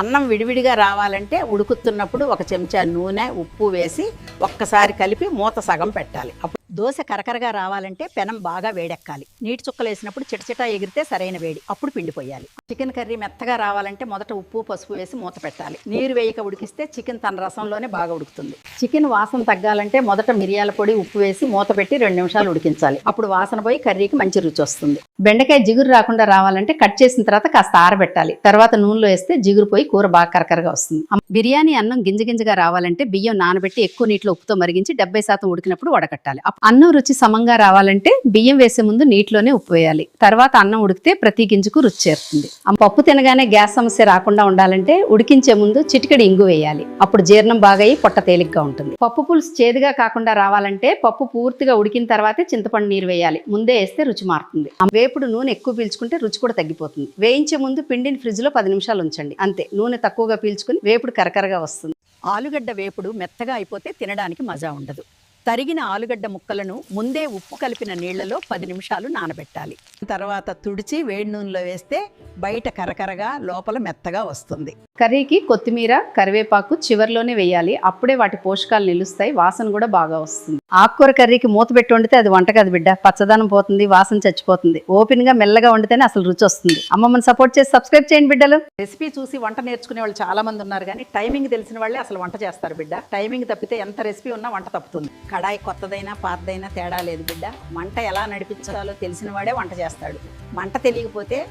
అన్నం విడివిడిగా రావాలంటే ఉడుకుతున్నప్పుడు ఒక చెంచా నూనె ఉప్పు వేసి ఒక్కసారి కలిపి మూత సగం పెట్టాలి. అప్పుడు దోశ కరకరగా రావాలంటే పెనం బాగా వేడెక్కాలి. నీటి చుక్కలు వేసినప్పుడు చిటచిటా ఎగిరితే సరైన వేడి. అప్పుడు పిండిపోయాలి చికెన్ కర్రీ మెత్తగా రావాలంటే మొదట ఉప్పు పసుపు వేసి మూత పెట్టాలి. నీరు వేయక ఉడికిస్తే చికెన్ తన రసంలోనే బాగా ఉడుకుతుంది. చికెన్ వాసన తగ్గాలంటే మొదట మిరియాల పొడి ఉప్పు వేసి మూత పెట్టి రెండు నిమిషాలు ఉడికించాలి. అప్పుడు వాసన పోయి కర్రీకి మంచి రుచి వస్తుంది. బెండకాయ జిగురు రాకుండా రావాలంటే కట్ చేసిన తర్వాత కాస్త ఆరబెట్టాలి. తర్వాత నూనెలో వేస్తే జిగురు పోయి కూర బాగా కరకరగా వస్తుంది. బిర్యానీ అన్నం గింజ గింజగా రావాలంటే బియ్యం నానబెట్టి ఎక్కువ నీటిలో ఉప్పుతో మరిగించి డెబ్బై శాతం ఉడికినప్పుడు వడకట్టాలి. అన్నం రుచి సమంగా రావాలంటే బియ్యం వేసే ముందు నీటిలోనే ఉప్పు వేయాలి. తర్వాత అన్నం ఉడికితే ప్రతి గింజకు రుచి చేరుతుంది. ఆ పప్పు తినగానే గ్యాస్ సమస్య రాకుండా ఉండాలంటే ఉడికించే ముందు చిటికెడు ఇంగు వేయాలి. అప్పుడు జీర్ణం బాగా అయ్యి పొట్ట తేలిగ్గా ఉంటుంది. పప్పు పులుసు చేదుగా కాకుండా రావాలంటే పప్పు పూర్తిగా ఉడికిన తర్వాతే చింతపండు నీరు వేయాలి. ముందే వేస్తే రుచి మారుతుంది. ఆ వేపుడు నూనె ఎక్కువ పీల్చుకుంటే రుచి కూడా తగ్గిపోతుంది. వేయించే ముందు పిండిని ఫ్రిడ్జ్లో పది నిమిషాలు ఉంచండి. అంతే నూనె తక్కువగా పీల్చుకుని వేపుడు కరకరగా వస్తుంది. ఆలుగడ్డ వేపుడు మెత్తగా అయిపోతే తినడానికి మజా ఉండదు. తరిగిన ఆలుగడ్డ ముక్కలను ముందే ఉప్పు కలిపిన నీళ్ళలో పది నిమిషాలు నానబెట్టాలి. తర్వాత తుడిచి వేడి నూనెలో వేస్తే బయట కరకరగా లోపల మెత్తగా వస్తుంది. కర్రీకి కొత్తిమీర కరివేపాకు చివర్లోనే వేయాలి. అప్పుడే వాటి పోషకాలు నిలుస్తాయి. వాసన కూడా బాగా వస్తుంది. ఆకుకూర కర్రీకి మూత పెట్టి వండితే అది వంట కాదు బిడ్డ. పచ్చదనం పోతుంది వాసన చచ్చిపోతుంది. ఓపెన్గా మెల్లగా వండితేనే అసలు రుచి వస్తుంది. అమ్మమ్మని సపోర్ట్ చేసి సబ్స్క్రైబ్ చేయండి బిడ్డలు. రెసిపీ చూసి వంట నేర్చుకునే వాళ్ళు చాలా మంది ఉన్నారు కానీ టైమింగ్ తెలిసిన వాళ్ళే అసలు వంట చేస్తారు బిడ్డ. టైమింగ్ తప్పితే ఎంత రెసిపీ ఉన్నా వంట తప్పుతుంది. కడాయి కొత్తదైనా పాతదైనా తేడా లేదు బిడ్డ. మంట ఎలా నడిపించాలో తెలిసిన వాడే వంట చేస్తాడు. మంట తెలియకపోతే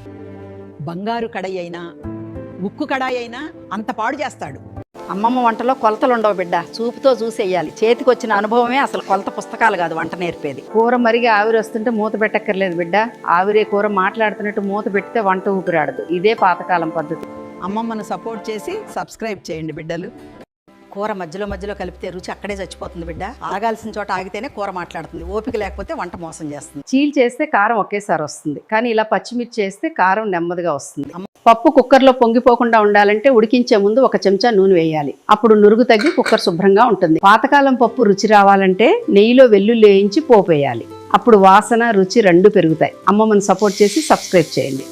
బంగారు కడాయి అయినా ఉక్కు కడాయి అయినా అంత పాడు చేస్తాడు. అమ్మమ్మ వంటలో కొలతలు ఉండవు బిడ్డ. చూపుతో చూసేయాలి. చేతికి వచ్చిన అనుభవమే అసలు కొలత పుస్తకాలు కాదు వంట నేర్పేది. కూర మరిగి ఆవిరి వస్తుంటే మూత పెట్టక్కర్లేదు బిడ్డ. ఆవిరే కూర మాట్లాడుతున్నట్టు మూత పెడితే వంట ఊపిరాడదు. ఇదే పాతకాలం పద్ధతి. అమ్మమ్మను సపోర్ట్ చేసి సబ్స్క్రైబ్ చేయండి బిడ్డలు. కూర మధ్యలో మధ్యలో కలిపితే రుచి అక్కడే చచ్చిపోతుంది బిడ్డ. ఆగాల్సిన చోట ఆగితేనే కూర మాట్లాడుతుంది. ఓపిక లేకపోతే వంట మోసం చేస్తుంది. చీల్ చేస్తే కారం ఒకేసారి వస్తుంది. కానీ ఇలా పచ్చిమిర్చి చేస్తే కారం నెమ్మదిగా వస్తుంది. పప్పు కుక్కర్లో పొంగిపోకుండా ఉండాలంటే ఉడికించే ముందు ఒక చెంచా నూనె వేయాలి. అప్పుడు నురుగు తగ్గి కుక్కర్ శుభ్రంగా ఉంటుంది. పాతకాలం పప్పు రుచి రావాలంటే నెయ్యిలో వెల్లుల్లి వేయించి పోపు వేయాలి. అప్పుడు వాసన రుచి రెండు పెరుగుతాయి. అమ్మమ్మని సపోర్ట్ చేసి సబ్స్క్రైబ్ చేయండి.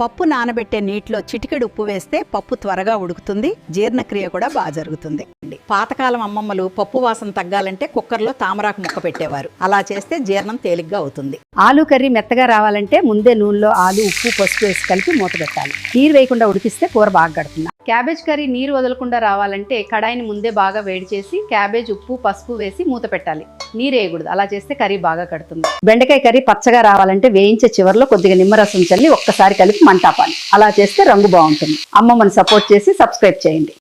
పప్పు నానబెట్టే నీటిలో చిటికెడు ఉప్పు వేస్తే పప్పు త్వరగా ఉడుకుతుంది జీర్ణక్రియ కూడా బాగా జరుగుతుంది. పాతకాలం అమ్మమ్మలు పప్పు వాసన తగ్గాలంటే కుక్కర్లో తామరాకు ముక్క పెట్టేవారు. అలా చేస్తే జీర్ణం తేలిగ్గా అవుతుంది. ఆలు కర్రీ మెత్తగా రావాలంటే ముందే నూనెలో ఆలు ఉప్పు పసుపు వేసి కలిపి మూత పెట్టాలి. నీరు వేయకుండా ఉడికిస్తే కూర బాగా గడుతుంది క్యాబేజ్ కర్రీ నీరు వదలకుండా రావాలంటే కడాయిని ముందే బాగా వేడి చేసి క్యాబేజ్ ఉప్పు పసుపు వేసి మూత పెట్టాలి. నీరు వేయకూడదు. అలా చేస్తే కర్రీ బాగా కడుతుంది. బెండకాయ కర్రీ పచ్చగా రావాలంటే వేయించే చివర్లో కొద్దిగా నిమ్మరసం చల్లి ఒక్కసారి కలిపి మంటాపాలి అలా చేస్తే రంగు బాగుంటుంది. అమ్మమ్మని సపోర్ట్ చేసి సబ్స్క్రైబ్ చేయండి.